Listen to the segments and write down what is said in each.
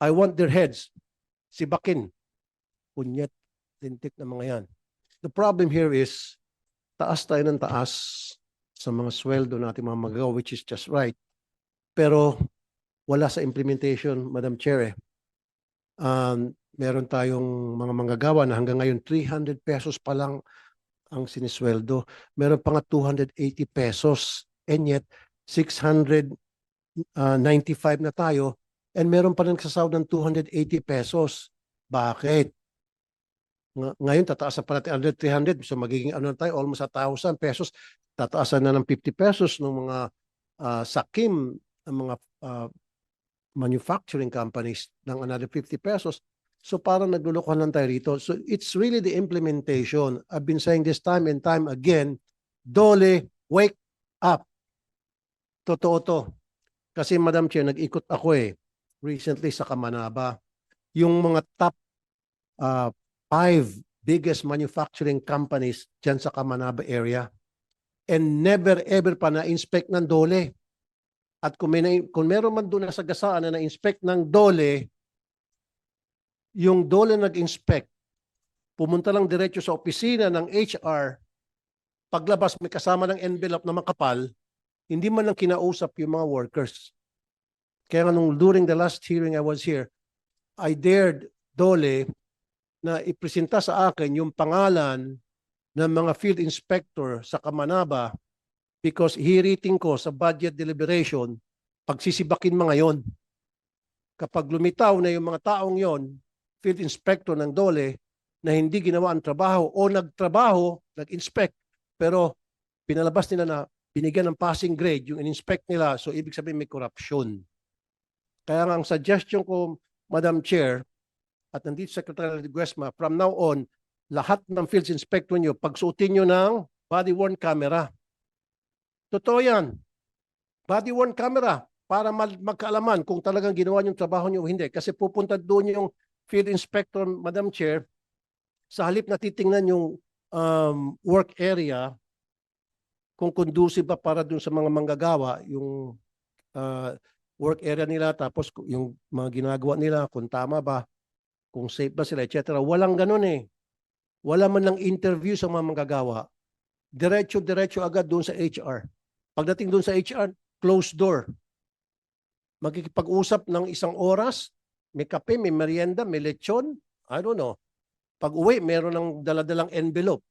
I want their heads. Si Bakin. Punyet, lintik na mga yan. The problem here is, taas tayo ng taas sa mga sweldo natin mga magagawa, which is just right. Pero wala sa implementation, Madam Chair. eh. Um, meron tayong mga manggagawa na hanggang ngayon 300 pesos pa lang ang sinisweldo. Meron pa nga 280 pesos and yet 695 na tayo and meron pa rin sasahod ng 280 pesos. Bakit? Nga- Ngayon, tataasan pa natin under 300. So magiging ano na tayo, almost 1,000 pesos. Tataasan na ng 50 pesos ng mga ah, sakim, ng mga ah, manufacturing companies ng another 50 pesos. So parang naglulukuhan lang tayo rito. So it's really the implementation. I've been saying this time and time again, Dole, wake up. Totoo to. Kasi Madam Chair, nag-ikot ako eh recently sa Kamanaba. Yung mga top uh, five biggest manufacturing companies dyan sa Kamanaba area and never ever pa na-inspect ng Dole. At kung, may, na- kung meron man doon na sagasaan na na-inspect ng Dole, yung Dole nag-inspect, pumunta lang diretso sa opisina ng HR, paglabas may kasama ng envelope na makapal, hindi man lang kinausap yung mga workers. Kaya nga nung during the last hearing I was here, I dared Dole na ipresenta sa akin yung pangalan ng mga field inspector sa Kamanaba because hiriting ko sa budget deliberation, pagsisibakin mga yon. Kapag lumitaw na yung mga taong yon, field inspector ng DOLE, na hindi ginawa ang trabaho o nagtrabaho, nag-inspect, pero pinalabas nila na binigyan ng passing grade yung in-inspect nila, so ibig sabihin may corruption. Kaya nga ang suggestion ko, Madam Chair, at nandito Secretary Guesma, from now on, lahat ng field inspector nyo, pagsuotin nyo ng body-worn camera. Totoo yan. Body-worn camera para mag- magkaalaman kung talagang ginawa yung trabaho nyo o hindi. Kasi pupunta doon yung field inspector, Madam Chair, sa halip na titingnan yung um, work area, kung conducive ba para doon sa mga manggagawa, yung uh, work area nila, tapos yung mga ginagawa nila, kung tama ba, kung safe ba sila, etc. Walang ganun eh. Wala man lang interview sa mga manggagawa. Diretso-diretso agad doon sa HR. Pagdating doon sa HR, closed door. Magkikipag-usap ng isang oras, may kape, may merienda, may lechon, I don't know. Pag uwi, meron ng daladalang envelope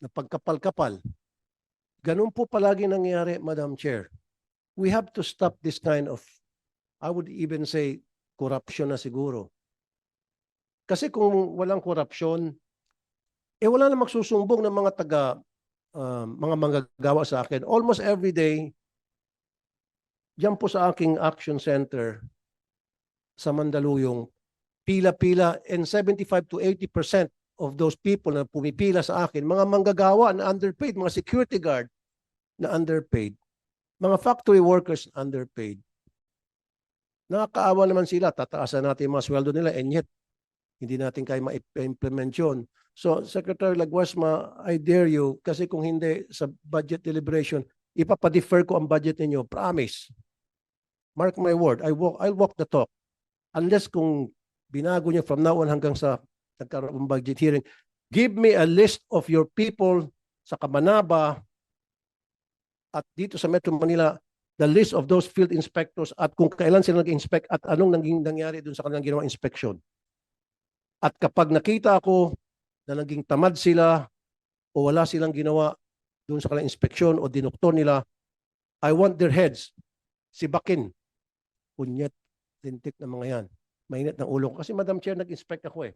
na pagkapal-kapal. Ganun po palagi nangyayari, Madam Chair. We have to stop this kind of, I would even say, corruption na siguro. Kasi kung walang korupsyon, eh wala na magsusumbong ng mga taga, um, mga manggagawa sa akin. Almost every day, diyan po sa aking action center sa Mandaluyong, pila-pila and 75 to 80% of those people na pumipila sa akin, mga manggagawa na underpaid, mga security guard na underpaid, mga factory workers underpaid. Nakakaawa naman sila, tataasan natin yung mga sweldo nila and yet hindi natin kaya ma-implement yun. So, Secretary Laguasma, I dare you, kasi kung hindi sa budget deliberation, ipapadefer ko ang budget ninyo. Promise. Mark my word, I walk, I'll walk the talk. Unless kung binago niyo from now on hanggang sa nagkaroon budget hearing, give me a list of your people sa Kamanaba at dito sa Metro Manila, the list of those field inspectors at kung kailan sila nag-inspect at anong naging nangyari dun sa kanilang ginawa inspection. At kapag nakita ako na naging tamad sila o wala silang ginawa dun sa kanilang inspeksyon o dinoktor nila, I want their heads. Si Bakin. Punyet, lintik na mga yan. Mainit ng ulo. Kasi Madam Chair, nag-inspect ako eh.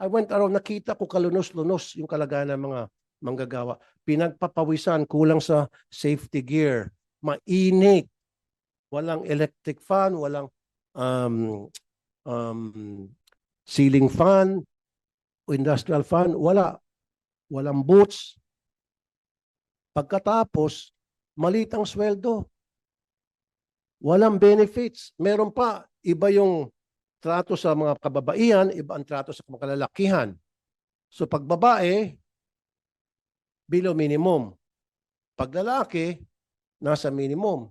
I went around, nakita ko kalunos-lunos yung kalagayan ng mga manggagawa. Pinagpapawisan, kulang sa safety gear. Mainit. Walang electric fan, walang um, um, ceiling fan, industrial fan, wala. Walang boots. Pagkatapos, maliit ang sweldo. Walang benefits. Meron pa, iba yung trato sa mga kababaihan, iba ang trato sa mga kalalakihan. So pag babae, below minimum. Pag lalaki, nasa minimum.